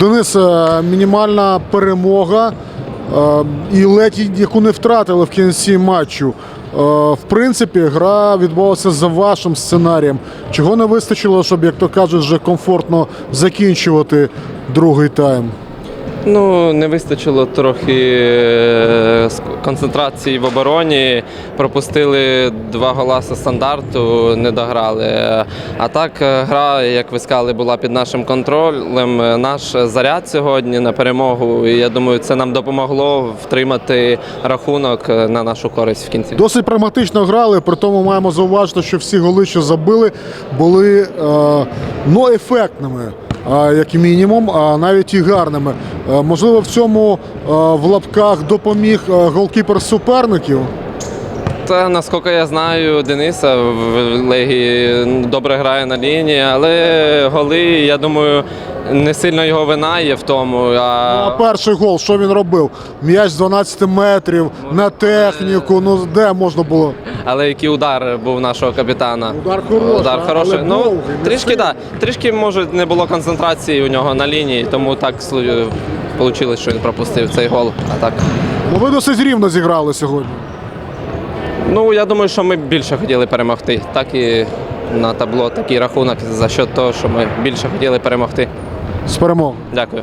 Денис, е, мінімальна перемога е, і ледь яку не втратили в кінці матчу. Е, В принципі, гра відбулася за вашим сценарієм. Чого не вистачило, щоб, як то кажуть, вже комфортно закінчувати другий тайм? Ну, не вистачило трохи е, концентрації в обороні. Пропустили два гола зі стандарту, не дограли. А так, е, гра, як ви сказали, була під нашим контролем. Е, Наш заряд сьогодні на перемогу. І я думаю, це нам допомогло втримати рахунок на нашу користь в кінці. Досить прагматично грали, при тому маємо зауважити, що всі голи, що забили, були е, ну, ефектними, як мінімум, а навіть і гарними. Е, можливо, в цьому е, в лапках допоміг е, голкіпер суперників. Та наскільки я знаю, Дениса в Легії добре грає на лінії, але голи, я думаю, не сильно його вина є в тому. Ну, а А перший гол, що він робив? М'яч з 12 метрів на техніку. Ну де можна було? але який удар був нашого капітана? Удар хороший, Удар але хороший. Ну довгий, трішки сильний. да, трішки може не було концентрації у нього на лінії, тому так вийшло, що він пропустив цей гол. А так. Ну ви досить рівно зіграли сьогодні. Ну я думаю, що ми більше хотіли перемогти. Так і на табло такий рахунок за счет того, що ми більше хотіли перемогти. З перемогою. Дякую.